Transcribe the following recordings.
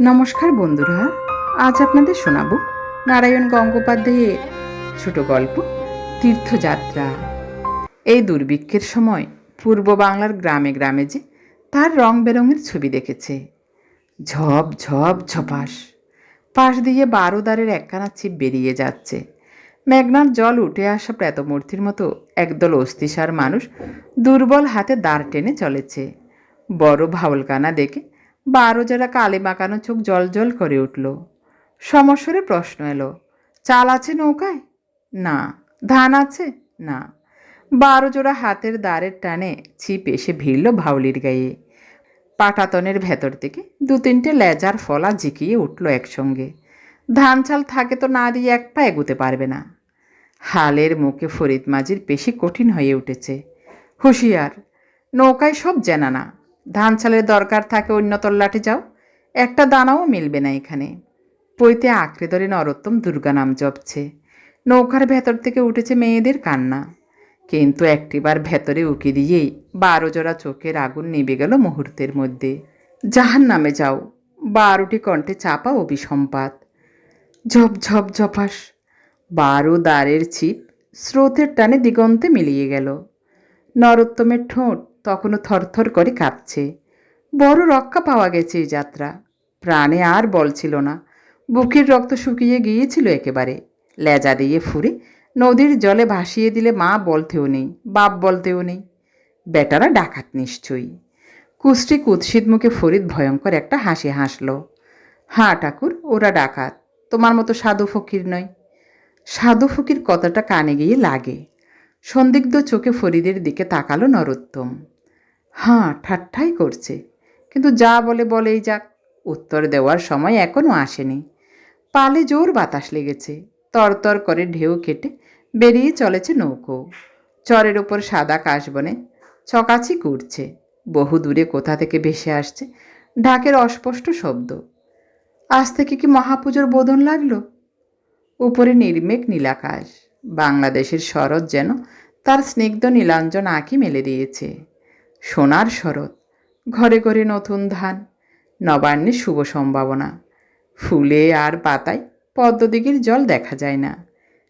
নমস্কার বন্ধুরা, আজ আপনাদের শোনাবো নারায়ণ গঙ্গোপাধ্যায়ের ছোট গল্প, তীর্থযাত্রা। এই দুর্ভিক্ষের সময় পূর্ব বাংলার গ্রামে গ্রামে যে তার রং বেরঙের ছবি দেখেছে। ঝপ ঝপ, ঝপাস। পাশ দিয়ে বারো দ্বারের একখানা ছিপ বেরিয়ে যাচ্ছে। মেঘনার জল উঠে আসা প্রেতমূর্তির মতো একদল অস্থিসার মানুষ দুর্বল হাতে দাঁড় টেনে চলেছে। বড় ভাওলকানা দেখে বারো যারা কালে মাকানো চোখ জল জল করে উঠল। সমস্বরে প্রশ্ন এলো, চাল আছে নৌকায়? না। ধান আছে? না। বারো জোড়া হাতের দাঁড়ের টানে ছিপ এসে ভিড়ল ভাউলির গায়ে। পাটাতনের ভেতর থেকে দু তিনটে লেজার ফলা ঝিকিয়ে উঠল একসঙ্গে। ধান চাল থাকে তো না দিয়ে এক পা এগুতে পারবে না। হালের মুখে ফরিদ মাঝির পেশি কঠিন হয়ে উঠেছে। হুঁশিয়ার, নৌকায় সব জেনা না। ধান চালের দরকার থাকে অন্য তল্লাটে যাও, একটা দানাও মিলবে না এখানে। পইতে আঁকড়ে ধরে নরোত্তম দুর্গা নাম জপছে। নৌকার ভেতর থেকে উঠেছে মেয়েদের কান্না। কিন্তু একটিবার ভেতরে উকি দিয়েই বারো জোড়া চোখের আগুন নিভে গেল মুহূর্তের মধ্যে। জাহান নামে যাও, বারোটি কণ্ঠে চাপা অভিসম্পাত। ঝপ ঝপ, ঝপাস, বারো দ্বারের ছিপ স্রোতের টানে দিগন্তে মিলিয়ে গেল। নরোত্তমের ঠোঁট তখনও থরথর করে কাঁপছে। বড় রক্ষা পাওয়া গেছে এই যাত্রা। প্রাণে আর বল ছিল না। বুকের রক্ত শুকিয়ে গিয়েছিল একেবারে। লেজা দিয়ে ফুরে নদীর জলে ভাসিয়ে দিলে মা বলতেও নেই, বাপ বলতেও নেই। বেটারা ডাকাত নিশ্চয়ই। কুষ্টি কুৎসিত মুখে ফরিদ ভয়ঙ্কর একটা হাসি হাসল। হাঁ ঠাকুর, ওরা ডাকাত। তোমার মতো সাধু ফকির নয় সাধু ফকির কথাটা কানে গিয়ে লাগে। সন্দিগ্ধ চোখে ফরিদের দিকে তাকালো নরোত্তম। হাঁ, ঠাট্টাই করছে। কিন্তু যা বলে বলেই যাক, উত্তর দেওয়ার সময় এখনও আসেনি। পালে জোর বাতাস লেগেছে, তরতর করে ঢেউ কেটে বেরিয়ে চলেছে নৌকো। চরের ওপর সাদা কাশবনে ছকাছি কুড়ছে বহু দূরে কোথা থেকে ভেসে আসছে ঢাকের অস্পষ্ট শব্দ। আজ থেকে কি মহাপুজোর বোধন লাগল? উপরে নির্মেঘ নীলাকাশ, বাংলাদেশের শরৎ যেন তার স্নিগ্ধ নীলাঞ্জন আঁকি মেলে দিয়েছে। সোনার শরৎ, ঘরে ঘরে নতুন ধান, নবান্নে শুভ সম্ভাবনা। ফুলে আর পাতায় পদ্মদিঘির জল দেখা যায় না।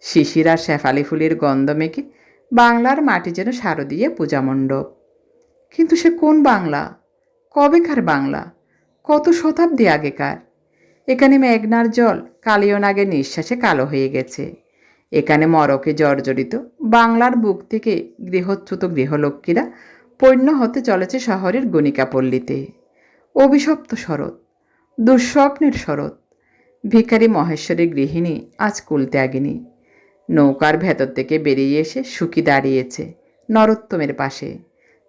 শিশির আর শেফালি ফুলের গন্ধ মেখে বাংলার মাটি যেন শারদীয় পূজামণ্ডপ কিন্তু সে কোন বাংলা? কবেকার বাংলা? কত শতাব্দী আগেকার? এখানে মেঘনার জল কালিয়নাগের নিঃশ্বাসে কালো হয়ে গেছে। এখানে মরকে জর্জরিত বাংলার বুক থেকে গৃহচ্যুত গৃহলক্ষ্মীরা পণ্য হতে চলেছে শহরের গণিকাপল্লীতে। অভিশপ্ত শরৎ, দুঃস্বপ্নের শরৎ। ভিখারি মহেশ্বরী গৃহিণী আজ কুলত্যাগিনী নৌকার ভেতর থেকে বেরিয়ে এসে সুখী দাঁড়িয়েছে নরোত্তমের পাশে।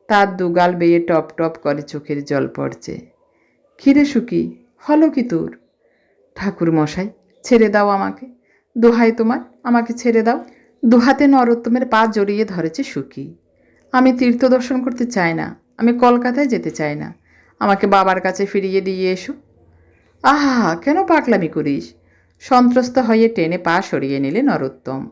তার দুগাল বেয়ে টপ টপ করে চোখের জল পড়ছে। খিরে সুখী, হলো কি তোর? ঠাকুর মশাই, ছেড়ে দাও আমাকে। দোহাই তোমার, আমাকে ছেড়ে দাও। দুহাতে নরোত্তমের পা জড়িয়ে ধরেছে সুখী। আমি তীর্থ দর্শন করতে চাই না। আমি কলকাতায় যেতে চাই না। আমাকে বাবার কাছে ফিরিয়ে দিয়ে এসো। আহা, কেন পাগলামি করিস? সন্ত্রস্ত হয়ে টেনে পা সরিয়ে নিলে নরোত্তম।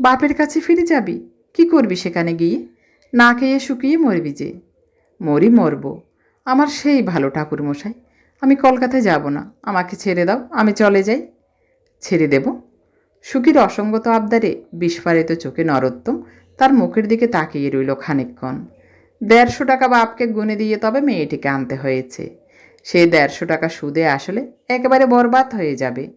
বাপের কাছে ফিরে যাবি? কি করবি সেখানে গিয়ে? না খেয়ে শুকিয়ে মরবি যে। মরি মরব। আমার সেই ভালো ঠাকুর মশাই আমি কলকাতায় যাব না। আমাকে ছেড়ে দাও। আমি চলে যাই। ছেড়ে দেব? সুখীর অসঙ্গত আবদারে বিস্ফারিত চোখে নরোত্তম তার মুখের দিকে তাকিয়ে রইল খানিকক্ষণ। দেড়শো টাকা বাপকে গুনে দিয়ে তবে মেয়েটিকে আনতে হয়েছে। সেই দেড়শো টাকা সুদে আসলে একেবারে বরবাদ হয়ে যাবে।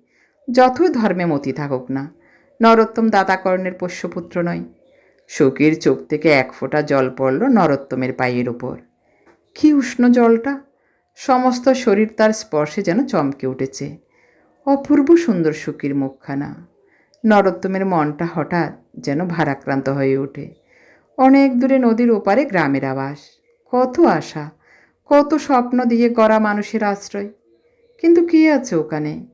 যতই ধর্মে মতি থাকুক না, নরোত্তম দাতাকর্ণের পোষ্যপুত্র নয়। সুখীর চোখ থেকে এক ফোঁটা জল পড়ল নরোত্তমের পায়ের ওপর কি উষ্ণ জলটা! সমস্ত শরীর তার স্পর্শে যেন চমকে উঠেছে। অপূর্ব সুন্দর সুখীর মুখখানা। নরোত্তমের মনটা হঠাৎ যেন ভারাক্রান্ত হয়ে ওঠে। অনেক দূরে নদীর ওপারে গ্রামের আবাস। কত আশা, কত স্বপ্ন দিয়ে গড়া মানুষের আশ্রয়। কিন্তু কী আছে ওখানে?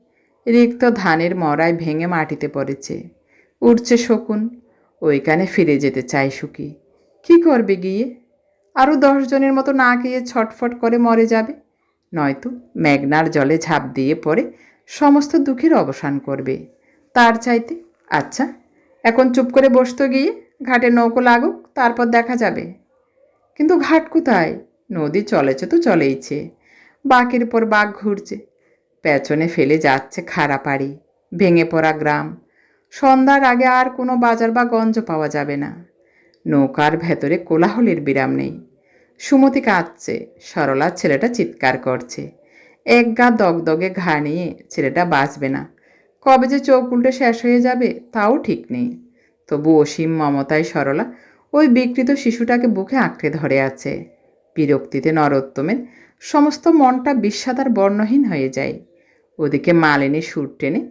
রিক্ত ধানের মরায় ভেঙে মাটিতে পড়েছে। উঠছে শকুন, ওইখানে ফিরে যেতে চাই সুখী। কী করবে গিয়ে? আরও দশজনের মতো না গিয়ে ছটফট করে মরে যাবে। নয়তো মেঘনার জলে ঝাঁপ দিয়ে পড়ে সমস্ত দুঃখের অবসান করবে। তার চাইতে। আচ্ছা এখন চুপ করে বসতো গিয়ে, ঘাটে নৌকো লাগুক, তারপর দেখা যাবে। কিন্তু ঘাট কোথায়? নদী চলেছে তো চলেইছে। বাঁকের পর বাঘ ঘুরছে। পেছনে ফেলে যাচ্ছে খাড়া পাড়ি, ভেঙে পড়া গ্রাম। সন্ধ্যার আগে আর কোনো বাজার বা গঞ্জ পাওয়া যাবে না। নৌকার ভেতরে কোলাহলের বিরাম নেই। সুমতি কাঁদছে, সরলা ছেলেটা চিৎকার করছে। এক গা দগদগে ঘা নিয়ে ছেলেটা বাঁচবে না। কবে যে চোখ উল্টে শেষ হয়ে যাবে তাও ঠিক নেই। তবু অসীম মমতায় সরলা ওই বিকৃত শিশুটাকে বুকে আঁকড়ে ধরে আছে। বিরক্তিতে নরোত্তমের সমস্ত মনটা বিষাদার বর্ণহীন হয়ে যায়। ওদিকে মালিনী সুর টেনে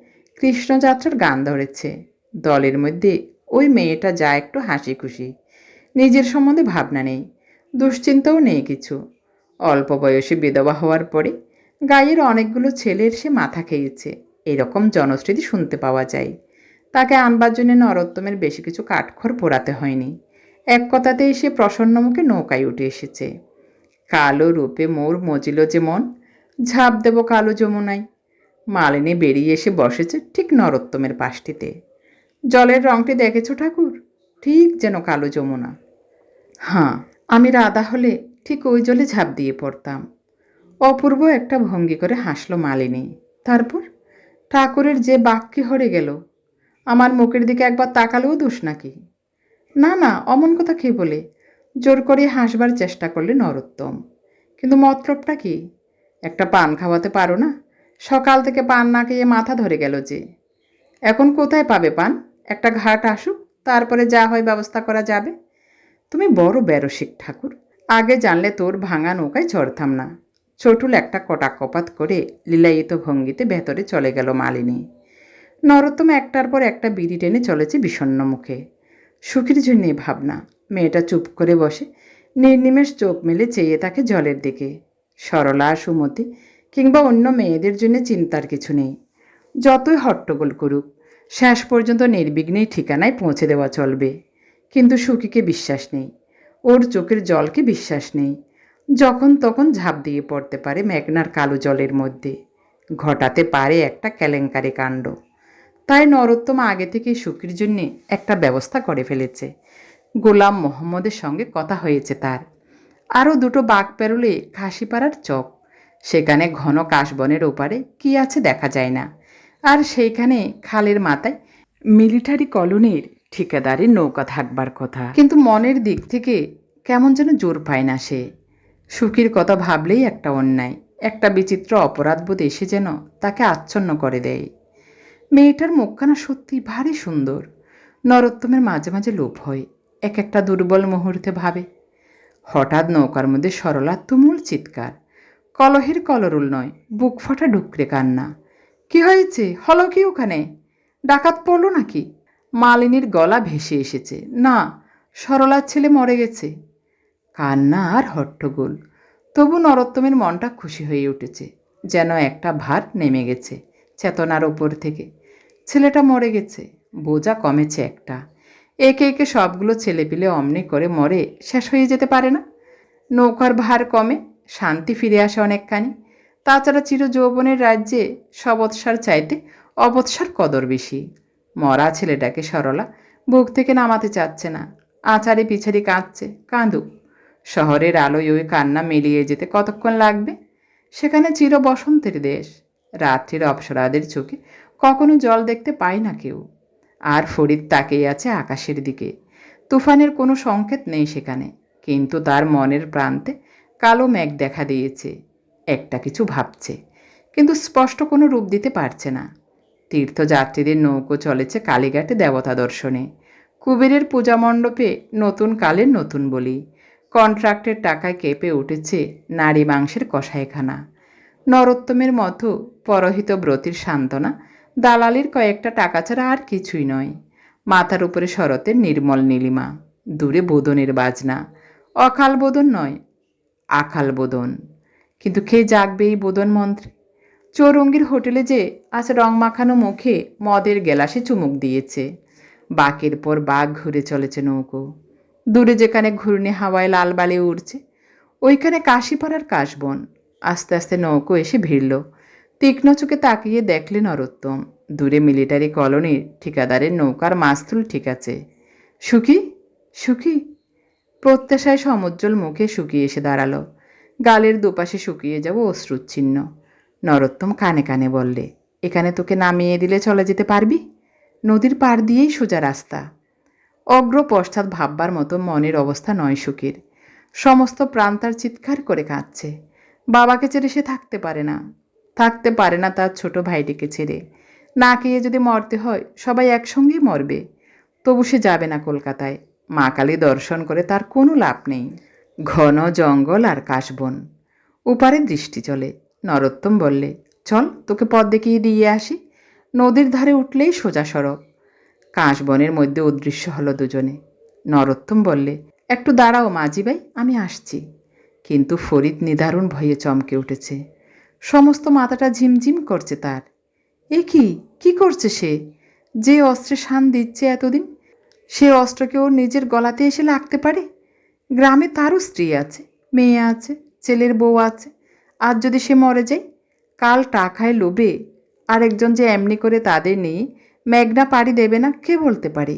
কৃষ্ণযাত্রার গান ধরেছে। দলের মধ্যে ওই মেয়েটা যা একটু হাসি খুশি নিজের সম্বন্ধে ভাবনা নেই, দুশ্চিন্তাও নেই কিছু। অল্প বয়সে বিধবা হওয়ার পরে গায়ের অনেকগুলো ছেলের সে মাথা খেয়েছে। এরকম জনশ্রুতি শুনতে পাওয়া যায়। তাকে আনবার জন্য নরোত্তমের বেশি কিছু কাঠখড় পোড়াতে হয়নি। এক কথাতেই সে প্রসন্ন মুখে নৌকায় উঠে এসেছে। কালো রূপে মোর মজিল যেমন ঝাঁপ দেব কালো যমুনায়। মালিনী বেরিয়ে এসে বসেছে ঠিক নরোত্তমের পাশটিতে। জলের রংটি দেখেছ ঠাকুর? ঠিক যেন কালো যমুনা। হ্যাঁ আমি রাধা হলে ঠিক ওই জলে ঝাঁপ দিয়ে পড়তাম। অপূর্ব একটা ভঙ্গি করে হাসলো মালিনী। তারপর? ঠাকুরের যে বাক্যে হরে গেল, আমার মুখের দিকে একবার তাকালেও দোষ নাকি? না না, অমন কথা কে বলে? জোর করে হাসবার চেষ্টা করলে নরোত্তম। কিন্তু মতলবটা কি? একটা পান খাওয়াতে পারো না? সকাল থেকে পান না খেয়ে মাথা ধরে গেল যে। এখন কোথায় পাবে পান? একটা ঘাট আসুক, তারপরে যা হয় ব্যবস্থা করা যাবে। তুমি বড় বেরসিক ঠাকুর, আগে জানলে তোর ভাঙা নৌকায় চড়তাম না চটুল একটা কটাকপাত করে লীলায়িত ভঙ্গিতে ভেতরে চলে গেল মালিনী। নরোত্তম একটার পর একটা বিড়ি টেনে চলেছে বিষণ্ণ মুখে। সুখীর জন্যে ভাবনা। মেয়েটা চুপ করে বসে, নির্নিমেষ চোখ মেলে চেয়ে থাকে জলের দিকে। সরলা, সুমতি কিংবা অন্য মেয়েদের জন্য চিন্তার কিছু নেই। যতই হট্টগোল করুক, শেষ পর্যন্ত নির্বিঘ্নেই ঠিকানায় পৌঁছে দেওয়া চলবে। কিন্তু সুখীকে বিশ্বাস নেই। ওর চোখের জলকে বিশ্বাস নেই। যখন তখন ঝাঁপ দিয়ে পড়তে পারে মেঘনার কালো জলের মধ্যে। ঘটাতে পারে একটা কেলেঙ্কারি কাণ্ড। তাই নরোত্তম আগে থেকেই সুখীর জন্যে একটা ব্যবস্থা করে ফেলেছে। গোলাম মোহাম্মদের সঙ্গে কথা হয়েছে তার। আরও দুটো বাঘ পেরোলে খাসিপাড়ার চক। সেখানে ঘন কাশবনের ওপারে কি আছে দেখা যায় না। আর সেইখানে খালের মাথায় মিলিটারি কলোনির ঠিকাদারের নৌকা থাকবার কথা। কিন্তু মনের দিক থেকে কেমন যেন জোর পায় না সে। সুখীর কথা ভাবলেই একটা অন্যায়, একটা বিচিত্র অপরাধবোধ এসে যেন তাকে আচ্ছন্ন করে দেয়। মেয়েটার মুখখানা সত্যি ভারী সুন্দর। নরোত্তমের মাঝে মাঝে লোভ হয়, এক একটা দুর্বল মুহূর্তে ভাবে। হঠাৎ নৌকার মধ্যে সরলা তুমুল চিৎকার। কলহের কলরুল নয়, বুক ফাটা ডুকরে কান্না। কি হয়েছে? হলো কি ওখানে? ডাকাত পড়ল নাকি? মালিনীর গলা ভেসে এসেছে। না, সরলার ছেলে মরে গেছে। কান্না আর হট্টগোল। তবু নরোত্তমের মনটা খুশি হয়ে উঠেছে, যেন একটা ভার নেমে গেছে চেতনার ওপর থেকে। ছেলেটা মরে গেছে, বোঝা কমেছে একটা। একে একে সবগুলো ছেলেপিলে অমনি করে মরে শেষ হয়ে যেতে পারে না। নৌকার ভার কমে, শান্তি ফিরে আসে অনেকখানি। তাছাড়া চির যৌবনের রাজ্যে সবৎসার চাইতে অবৎসার কদর বেশি। মরা ছেলেটাকে সরলা বুক থেকে নামাতে চাচ্ছে না। আচারে পিছারি কাঁদছে, কাঁদুক। শহরের আলোয় ওই কান্না মিলিয়ে যেতে কতক্ষণ লাগবে? সেখানে চির বসন্তের দেশ। রাত্রির অপসরাদের চোখে কখনো জল দেখতে পায় না কেউ। আর ফরিদ তাকিয়ে আছে আকাশের দিকে। তুফানের কোনো সংকেত নেই সেখানে, কিন্তু তার মনের প্রান্তে কালো মেঘ দেখা দিয়েছে। একটা কিছু ভাবছে, কিন্তু স্পষ্ট কোনো রূপ দিতে পারছে না। তীর্থযাত্রীদের নৌকো চলেছে কালীঘাটে দেবতা দর্শনে। কুবেরের পূজা মণ্ডপে নতুন কালের নতুন বলি। কন্ট্রাক্টের টাকায় কেঁপে উঠেছে নারী মাংসের কষাইখানা। নরোত্তমের মতো পরহিত ব্রতির সান্ত্বনা, দালালির কয়েকটা টাকা ছাড়া আর কিছুই নয়। মাথার উপরে শরতের নির্মল নীলিমা, দূরে বোদনের বাজনা। অকাল বোদন নয়, আকাল বোদন। কিন্তু খেয়ে জাগবে এই বোদন মন্ত্রে? চৌরঙ্গীর হোটেলে যে আজ রং মাখানো মুখে মদের গেলাসে চুমুক দিয়েছে। বাকের পর বাঘ ঘুরে চলেছে নৌকো। দূরে যেখানে ঘূর্ণি হাওয়ায় লাল বালি উড়ছে, ওইখানে কাশিপাড়ার কাশবন। আস্তে আস্তে নৌকো এসে ভিড়ল। তীক্ষ্ণ চোখে তাকিয়ে দেখলেন নরোত্তম দূরে মিলিটারি কলোনির ঠিকাদারের নৌকার মাস্তুল ঠিক আছে। সুখী? সুখী? প্রত্যাশায় সমুজ্জ্বল মুখে শুকিয়ে এসে দাঁড়াল। গালের দুপাশে শুকিয়ে যাব অশ্রুচ্ছিন্ন। নরোত্তম কানে কানে বললে, এখানে তোকে নামিয়ে দিলে চলে যেতে পারবি? নদীর পার দিয়েই সোজা রাস্তা। অগ্র পশ্চাৎ ভাববার মতো মনের অবস্থা নয় সুখীর। সমস্ত প্রাণ তার চিৎকার করে কাঁদছে। বাবাকে ছেড়ে সে থাকতে পারে না। থাকতে পারে না তার ছোট ভাইটিকে ছেড়ে। না খেয়ে যদি মরতে হয়, সবাই একসঙ্গেই মরবে। তবু সে যাবে না কলকাতায়। মা কালী দর্শন করে তার কোনো লাভ নেই। ঘন জঙ্গল আর কাশবন। উপারে দৃষ্টি চলে। নরোত্তম বললে, চল, তোকে পথ দেখিয়ে দিয়ে আসি। নদীর ধারে উঠলেই সোজা সড়ক। কাশবনের মধ্যে অদৃশ্য হলো দুজনে। নরোত্তম বললে, একটু দাঁড়াও মাঝি ভাই, আমি আসছি। কিন্তু ফরিদ নিদারুণ ভয়ে চমকে উঠেছে। সমস্ত মাথাটা ঝিমঝিম করছে তার। এ কি? কি করছে সে? যে অস্ত্রে শান দিচ্ছে এতদিন, সে অস্ত্রকে ওর নিজের গলাতে এসে লাগতে পারে? গ্রামে তারও স্ত্রী আছে, মেয়ে আছে, ছেলের বউ আছে। আর যদি সে মরে যায়, কাল টাকায় লোভে আরেকজন যে এমনি করে তাদের নিয়ে মেঘনা পাড়ি দেবে না, কে বলতে পারে?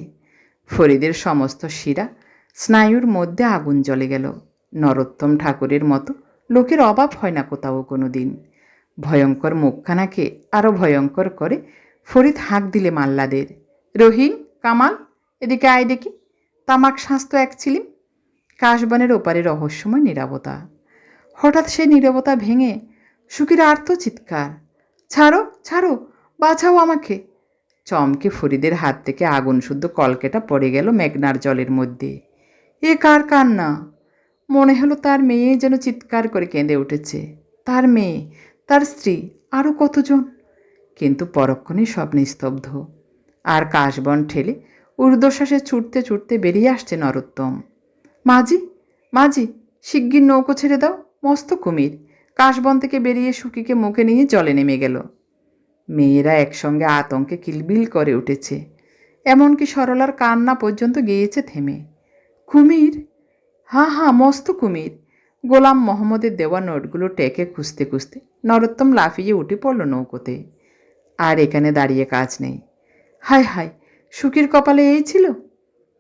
ফরিদের সমস্ত শিরা স্নায়ুর মধ্যে আগুন জ্বলে গেল। নরোত্তম ঠাকুরের মতো লোকের অভাব হয় না কোথাও কোনো দিন ভয়ঙ্কর মুখখানাকে আরও ভয়ঙ্কর করে ফরিদ হাঁক দিলে মাল্লাদের। রহিম, কামাল, এদিকে আয় দেখি। তামাক শাঁস তো এক ছিলিম। কাশবনের ওপারে রহস্যময় নীরবতা। হঠাৎ সেই নীরবতা ভেঙে সুখীর আর্ত চিৎকার ছাড়ো ছাড়ো, বাঁচাও আমাকে। চমকে ফরিদের হাত থেকে আগুন শুদ্ধ কলকেটা পড়ে গেল মেঘনার জলের মধ্যে। এ কার কান্না? মনে হলো তার মেয়ে যেন চিৎকার করে কেঁদে উঠেছে। তার মেয়ে, তার স্ত্রী আরও কতজন? কিন্তু পরক্ষণেই সব নিস্তব্ধ। আর কাশবন ঠেলে ঊর্ধ্বশ্বাসে ছুটতে ছুটতে বেরিয়ে আসছে নরোত্তম। মাঝি মাঝি, শিগগির নৌকো ছেড়ে দাও, মস্ত কুমির। কাশবন থেকে বেরিয়ে সুকিকে মুখে নিয়ে জলে নেমে গেল। মেয়েরা একসঙ্গে আতঙ্কে কিলবিল করে উঠেছে। এমনকি সরলার কান্না পর্যন্ত গিয়েছে থেমে। কুমির? হ্যাঁ হ্যাঁ মস্ত কুমির। গোলাম মোহাম্মদের দেওয়া নোটগুলো টেকে খুঁজতে খুঁজতে নরোত্তম লাফিয়ে উঠে পড়ল নৌকোতে। আর এখানে দাঁড়িয়ে কাজ নেই। হায় হায়, সুখীর কপালে এই ছিল?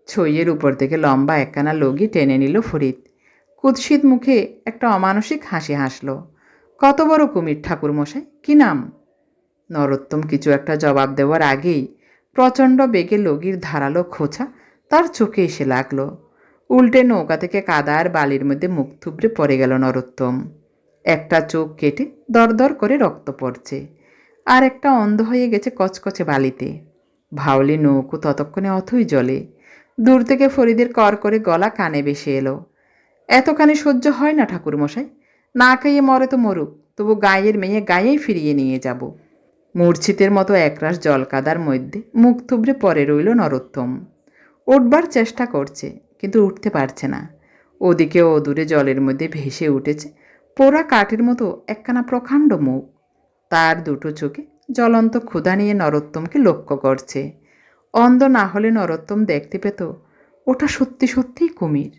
ছইয়ের উপর থেকে লম্বা একখানা লগি টেনে নিল ফরিদ। কুৎসিত মুখে একটা অমানসিক হাসি হাসল। কত বড় কুমির ঠাকুরমশাই, কি নাম? নরোত্তম কিছু একটা জবাব দেওয়ার আগেই প্রচণ্ড বেগে লগির ধারালো খোঁচা তার চোখে এসে লাগল। উল্টে নৌকা থেকে কাদা আর বালির মধ্যে মুখ থুবড়ে পড়ে গেল নরোত্তম। একটা চোখ কেটে দরদর করে রক্ত পড়ছে, আর একটা অন্ধ হয়ে গেছে কচকচে বালিতে। ভাওলি নৌকো ততক্ষণে অথই জলে দূর থেকে ফরিদের কর করে গলা কানে বেশি এলো। এতখানি সহ্য হয় না ঠাকুরমশাই, না খাইয়ে মরে তো মরুক, তবু গায়ের মেয়ে গায়েই ফিরিয়ে নিয়ে যাব। মূর্ছিতের মতো একরাশ জলকাদার মধ্যে মুখ থুবড়ে পরে রইল নরোত্তম। উঠবার চেষ্টা করছে, কিন্তু উঠতে পারছে না। ওদিকে ও দূরে জলের মধ্যে ভেসে উঠেছে পোড়া কাঠের মতো একখানা প্রকাণ্ড মুখ। তার দুটো চোখে জ্বলন্ত ক্ষুধা নিয়ে নরোত্তমকে লক্ষ্য করছে। অন্ধ না হলে নরোত্তম দেখতে পেত, ওটা সত্যি সত্যিই কুমির।